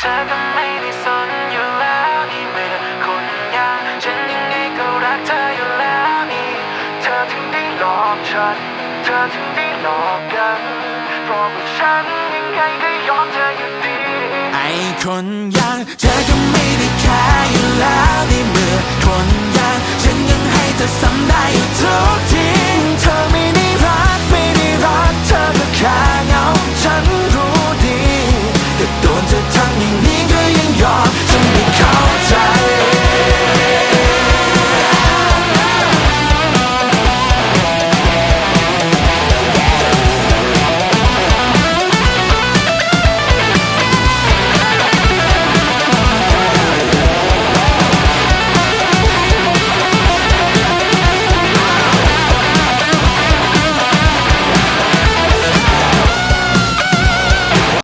เธอก็ไม่ได้สนอยู่แล้วนี่ม่ลคนย่งฉันยังไงก็รักเธออยู่แล้วนี่เธอถึงได้หลอกฉัน เธอถึงได้หลอกกันเพราะว่าฉันยังไงก็ยอมเธออยู่ดีไอคนอย่างเธอก็ไม่ได้แคร์อยู่แล้วนี่เมื่อคนอย่างฉันยังให้เธอซ้ำได้